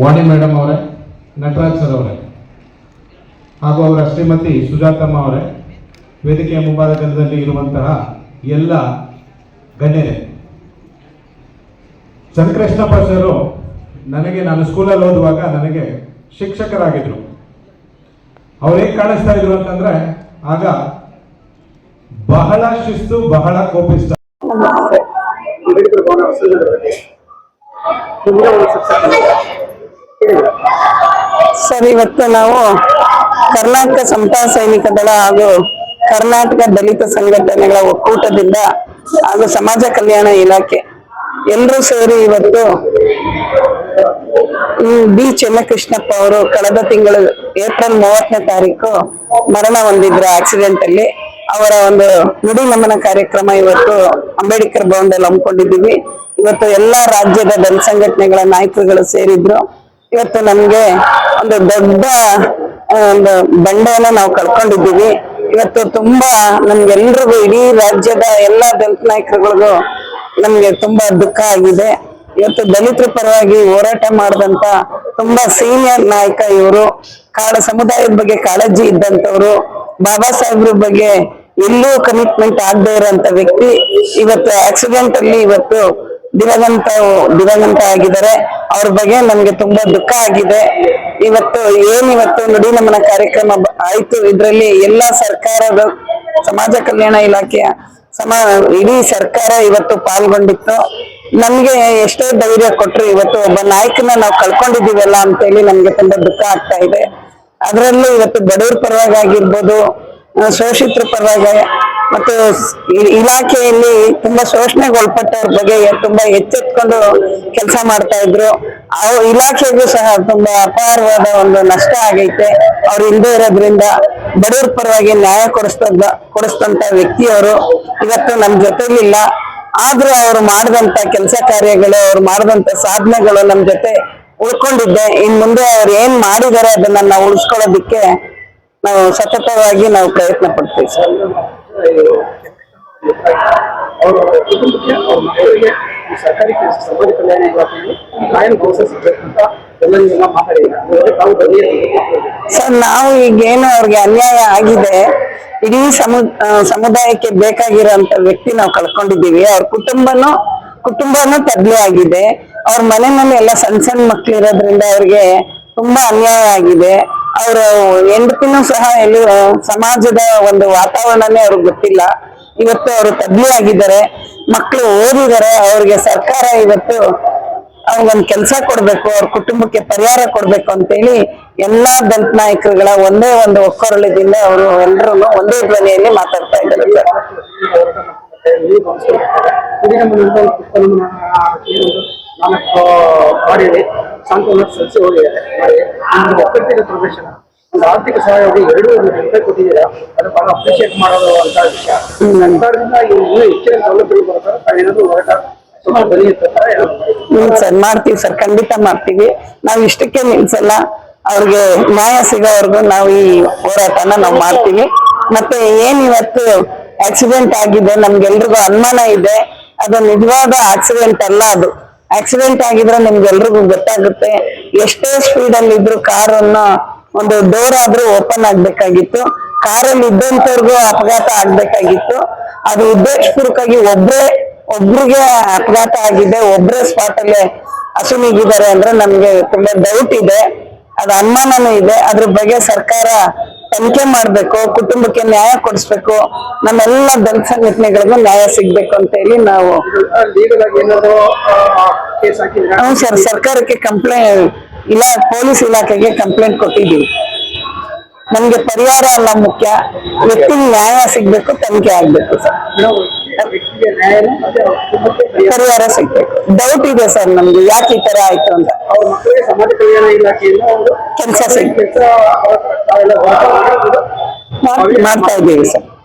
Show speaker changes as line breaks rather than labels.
ವಾಣಿ madam ಅವರೇ, Nataraj sir ಅವರೇ, ಹಾಗೂ ಅವರ ಶ್ರೀಮತಿ ಸುಜಾತಮ್ಮ ಅವರೇ, ವೇದಿಕೆಯ ಮುಂಭಾಗದಲ್ಲಿ ಇರುವಂತಹ ಎಲ್ಲ ಗಣ್ಯರೇ. ಚಂದ್ರಕೃಷ್ಣಪ್ಪ ಸರು ನನಗೆ, ನಾನು ಸ್ಕೂಲಲ್ಲಿ ಓದುವಾಗ ನನಗೆ ಶಿಕ್ಷಕರಾಗಿದ್ರು. ಅವ್ರು ಹೇಗೆ ಕಾಣಿಸ್ತಾ ಇದ್ರು ಅಂತಂದ್ರೆ, ಆಗ ಬಹಳ ಶಿಸ್ತು, ಬಹಳ ಕೋಪಿಸ್ತ
ಸರ್, ಇವತ್ತು ನಾವು ಕರ್ನಾಟಕ ಸಮತಾ ಸೈನಿಕ ದಳ ಹಾಗೂ ಕರ್ನಾಟಕ ದಲಿತ ಸಂಘಟನೆಗಳ ಒಕ್ಕೂಟದಿಂದ ಹಾಗೂ ಸಮಾಜ ಕಲ್ಯಾಣ ಇಲಾಖೆ ಎಲ್ಲರೂ ಸೇರಿ ಇವತ್ತು ಬಿ ಚೆನ್ನಕೃಷ್ಣಪ್ಪ ಅವರು ಕಳೆದ ತಿಂಗಳು ಏಪ್ರಿಲ್ ಮೂವತ್ತನೇ ತಾರೀಕು ಮರಣ ಹೊಂದಿದ್ರು ಆಕ್ಸಿಡೆಂಟ್ ಅಲ್ಲಿ ಅವರ ಒಂದು ನುಡಿ ನಮನ ಕಾರ್ಯಕ್ರಮ ಇವತ್ತು ಅಂಬೇಡ್ಕರ್ ಭವನದಲ್ಲಿ ಹಮ್ಮಿಕೊಂಡಿದ್ದೀವಿ. ಇವತ್ತು ಎಲ್ಲಾ ರಾಜ್ಯದ ದಲಿತ ಸಂಘಟನೆಗಳ ನಾಯಕರುಗಳು ಸೇರಿದ್ರು. ಇವತ್ತು ನಮ್ಗೆ ಒಂದು ದೊಡ್ಡ ಒಂದು ಬಂಡೆಯನ್ನ ನಾವು ಕಳ್ಕೊಂಡಿದ್ದೀವಿ. ಇವತ್ತು ತುಂಬಾ ನಮ್ಗೆಲ್ರಿಗೂ ಇಡೀ ರಾಜ್ಯದ ಎಲ್ಲಾ ದಲಿತ ನಾಯಕರುಗಳಿಗೂ ನಮ್ಗೆ ತುಂಬಾ ದುಃಖ ಆಗಿದೆ. ಇವತ್ತು ದಲಿತರ ಪರವಾಗಿ ಹೋರಾಟ ಮಾಡಿದಂತ ತುಂಬಾ ಸೀನಿಯರ್ ನಾಯಕ ಇವರು ಕಾಡ ಸಮುದಾಯದ ಬಗ್ಗೆ ಕಾಳಜಿ ಇದ್ದಂತವ್ರು ಬಾಬಾ ಸಾಹೇಬ್ರ ಬಗ್ಗೆ ಎಲ್ಲೂ ಕಮಿಟ್ಮೆಂಟ್ ಆಗದೆ ಇರೋಂತ ವ್ಯಕ್ತಿ. ಇವತ್ತು ಆಕ್ಸಿಡೆಂಟ್ ಅಲ್ಲಿ ಇವತ್ತು ದಿವಂಗತ ದಿವಂಗತ ಆಗಿದ್ದಾರೆ ಅವ್ರ ಬಗ್ಗೆ ನಮ್ಗೆ ತುಂಬಾ ದುಃಖ ಆಗಿದೆ. ಇವತ್ತು ಏನ್ ಇವತ್ತು ನುಡಿ ನಮನ ಕಾರ್ಯಕ್ರಮ ಆಯ್ತು. ಇದ್ರಲ್ಲಿ ಎಲ್ಲಾ ಸರ್ಕಾರದ ಸಮಾಜ ಕಲ್ಯಾಣ ಇಲಾಖೆಯ ಸಮ ಇಡೀ ಸರ್ಕಾರ ಇವತ್ತು ಪಾಲ್ಗೊಂಡಿತ್ತು. ನಮ್ಗೆ ಎಷ್ಟೋ ಧೈರ್ಯ ಕೊಟ್ರು ಇವತ್ತು ಒಬ್ಬ ನಾಯಕನ ನಾವು ಕಳ್ಕೊಂಡಿದೀವಲ್ಲ ಅಂತೇಳಿ ನಮ್ಗೆ ತುಂಬಾ ದುಃಖ ಆಗ್ತಾ ಇದೆ. ಅದರಲ್ಲೂ ಇವತ್ತು ಬಡವ್ರ ಪರವಾಗಿ ಆಗಿರ್ಬೋದು ಶೋಷಿತರ ಪರವಾಗಿ ಮತ್ತು ಇಲಾಖೆಯಲ್ಲಿ ತುಂಬಾ ಶೋಷಣೆಗೆ ಒಳಪಟ್ಟವ್ರ ಬಗ್ಗೆ ತುಂಬಾ ಎಚ್ಚೆತ್ಕೊಂಡು ಕೆಲಸ ಮಾಡ್ತಾ ಇದ್ರು. ಅವ್ ಇಲಾಖೆಗೂ ಸಹ ತುಂಬಾ ಅಪಾರವಾದ ಒಂದು ನಷ್ಟ ಆಗೈತೆ. ಅವ್ರು ಇಲ್ಲದೆ ಇರೋದ್ರಿಂದ ಬಡವ್ರ ಪರವಾಗಿ ನ್ಯಾಯ ಕೊಡಿಸ್ತದ ಕೊಡಿಸ್ತಂತ ವ್ಯಕ್ತಿಯವರು ಇವತ್ತು ನಮ್ ಜೊತೆಲಿಲ್ಲ. ಆದ್ರೂ ಅವ್ರು ಮಾಡಿದಂತ ಕೆಲಸ ಕಾರ್ಯಗಳು, ಅವ್ರು ಮಾಡಿದಂತ ಸಾಧನೆಗಳು ನಮ್ ಜೊತೆ ಉಳ್ಕೊಂಡಿದ್ದೆ ಇನ್ ಮುಂದೆ ಅವ್ರು ಏನ್ ಮಾಡಿದಾರೆ ಅದನ್ನ ನಾವು ಉಳಿಸ್ಕೊಳ್ಳೋದಿಕ್ಕೆ ನಾವು ಸತತವಾಗಿ ನಾವು ಪ್ರಯತ್ನ ಪಡ್ತೀವಿ ಸರ್.
ಅವರ ಕುಟುಂಬಕ್ಕೆ ಅವ್ರ ಮಕ್ಕಳಿಗೆ ಈ ಸರ್ಕಾರಿ ಸಮಾಜ ಕಲ್ಯಾಣ ಇಲಾಖೆಯಲ್ಲಿ ಕಾಯಂ ಕೆಲಸ ಸಿಗ್ಬೇಕು ಅಂತ ಎಲ್ಲರಿಗೆಲ್ಲ ಮಾತಾಡಿಲ್ಲ ತಾವು
ಸರ್, ನಾವು ಈಗೇನು ಅವ್ರಿಗೆ ಅನ್ಯಾಯ ಆಗಿದೆ, ಇಡೀ ಸಮು ಸಮುದಾಯಕ್ಕೆ ಬೇಕಾಗಿರೋಂತ ವ್ಯಕ್ತಿ ನಾವು ಕಳ್ಕೊಂಡಿದ್ದೀವಿ. ಅವ್ರ ಕುಟುಂಬನೂ ಕುಟುಂಬನೂ ತಗ್ಲಿ ಆಗಿದೆ. ಅವ್ರ ಮನೆ ಎಲ್ಲ ಸಣ್ಣ ಸಣ್ಣ ಮಕ್ಳು ಇರೋದ್ರಿಂದ ಅವ್ರಿಗೆ ತುಂಬಾ ಅನ್ಯಾಯ ಆಗಿದೆ. ಅವ್ರ ಹೆಂಡತಿನೂ ಸಹ ಇಲ್ಲಿ ಸಮಾಜದ ಒಂದು ವಾತಾವರಣನೇ ಅವ್ರಿಗೆ ಗೊತ್ತಿಲ್ಲ. ಇವತ್ತು ಅವರು ತಬ್ಲಿ ಆಗಿದ್ದಾರೆ. ಮಕ್ಕಳು ಓದಿದ್ದಾರೆ. ಅವ್ರಿಗೆ ಸರ್ಕಾರ ಇವತ್ತು ಅವ್ರಿಗೊಂದ್ ಕೆಲಸ ಕೊಡ್ಬೇಕು, ಅವ್ರ ಕುಟುಂಬಕ್ಕೆ ಪರಿಹಾರ ಕೊಡ್ಬೇಕು ಅಂತೇಳಿ ಎಲ್ಲಾ ದಲಿತ ನಾಯಕರುಗಳ ಒಂದೇ ಒಂದು ಒಕ್ಕೊರಳದಿಂದ ಅವರು ಎಲ್ಲರೂ ಒಂದೇ ಧ್ವನಿಯಲ್ಲಿ ಮಾತಾಡ್ತಾ ಇದ್ದಾರೆ. ಸರ್
ಒಂದು ನಾಲ್ಕು ಮಾಡಿದೆ ಸಾಂತ್ವನ ಸಲ್ಲಿಸಿ ಹೋಗಿದ್ದಾರೆ. ಮಾಡಿ ಒಕ್ಕಟ್ಟಿನ ಪ್ರದರ್ಶನ. ಒಂದು ಆರ್ಥಿಕ ಸಹಾಯವಾಗಿ ಎರಡು ರೂಪಾಯಿ ಕೊಟ್ಟಿದ್ದೀರಾ? ಅದು ಬಹಳ ಅಪ್ರಿಷಿಯೇಟ್ ಮಾಡೋದು ಅಂತ ವಿಷಯ. ಸರ್ಕಾರದಿಂದ ಇನ್ನು ಹೆಚ್ಚಿನ ಸೌಲಭ್ಯಗಳು ಬರ್ತಾರೆ ತಾವೇನಾದ್ರು ಹೋರಾಟ
ಸರ್, ಮಾಡ್ತೀವಿ ಸರ್, ಖಂಡಿತ ಮಾಡ್ತೀವಿ. ನಾವು ಇಷ್ಟಕ್ಕೆ ನಿಲ್ಸಲ್ಲ ಅವ್ರಿಗೆ ನ್ಯಾಯ ಸಿಗೋವರೆಗೂ ನಾವು ಈ ಹೋರಾಟನ ನಾವು ಮಾಡ್ತೀವಿ. ಮತ್ತೆ ಏನ್ ಇವತ್ತು ಆಕ್ಸಿಡೆಂಟ್ ಆಗಿದೆ, ನಮ್ಗೆಲ್ರಿಗೂ ಅನುಮಾನ ಇದೆ. ಅದು ನಿಜವಾದ ಆಕ್ಸಿಡೆಂಟ್ ಅಲ್ಲ ಅದು. ಆಕ್ಸಿಡೆಂಟ್ ಆಗಿದ್ರೆ ನಿಮ್ಗೆಲ್ರಿಗೂ ಗೊತ್ತಾಗುತ್ತೆ ಎಷ್ಟೇ ಸ್ಪೀಡ್ ಅಲ್ಲಿ ಇದ್ರು ಕಾರನ್ನು ಒಂದು ಡೋರ್ ಆದ್ರೂ ಓಪನ್ ಆಗ್ಬೇಕಾಗಿತ್ತು. ಕಾರಲ್ಲಿ ಇದ್ದಂತವ್ರಿಗೂ ಅಪಘಾತ ಆಗ್ಬೇಕಾಗಿತ್ತು. ಅದು ಉದ್ದೇಶಪೂರ್ವಕವಾಗಿ ಒಬ್ರೇ, ಒಬ್ರಿಗೆ ಅಪಘಾತ ಆಗಿದೆ, ಒಬ್ರೇ ಸ್ಪಾಟ್ ಅಲ್ಲೇ ಅಸುನೀಗಿದ್ದಾರೆ ಅಂದ್ರೆ ನಮ್ಗೆ ತುಂಬಾ ಡೌಟ್ ಇದೆ. ಅದು ಅನುಮಾನನೂ ಇದೆ. ಅದ್ರ ಬಗ್ಗೆ ಸರ್ಕಾರ ತನಿಖೆ ಮಾಡ್ಬೇಕು, ಕುಟುಂಬಕ್ಕೆ ನ್ಯಾಯ ಕೊಡಿಸ್ಬೇಕು, ನಮ್ಮೆಲ್ಲ ದಲಿತ ಸಂಘಟನೆಗಳಿಗೂ ನ್ಯಾಯ ಸಿಗ್ಬೇಕು ಅಂತ ಹೇಳಿ ನಾವು ಹ್ಞೂ ಸರ್, ಸರ್ಕಾರಕ್ಕೆ ಕಂಪ್ಲೇಂಟ್ ಇಲಾ, ಪೊಲೀಸ್ ಇಲಾಖೆಗೆ ಕಂಪ್ಲೇಂಟ್ ಕೊಟ್ಟಿದ್ದೀವಿ. ನಮ್ಗೆ ಪರಿಹಾರ ಅಲ್ಲ ಮುಖ್ಯ. ವ್ಯಕ್ತಿಗೆ ನ್ಯಾಯ ಸಿಗ್ಬೇಕು, ತನಿಖೆ ಆಗ್ಬೇಕು, ಸರ್.
ಪರಿಹಾರ.
ಸಿಗ್ಬೇಕು. ಡೌಟ್ ಇದೆ ಸರ್ ನಮ್ಗೆ, ಯಾಕೆ ಈ ತರ ಆಯ್ತು ಅಂತ.
ಸಮಾಜ ಕಲ್ಯಾಣ ಇಲಾಖೆಯಿಂದ
ಕೆಲ್ಸ ಸಿಗ್-
ಕೆಲಸ ತಾವೆಲ್ಲ ಹೋರಾಟ ಮಾಡಿ
ಮಾಡ್- ಮಾಡ್ತಾ ಇದ್ದೀವಿ ಸರ್.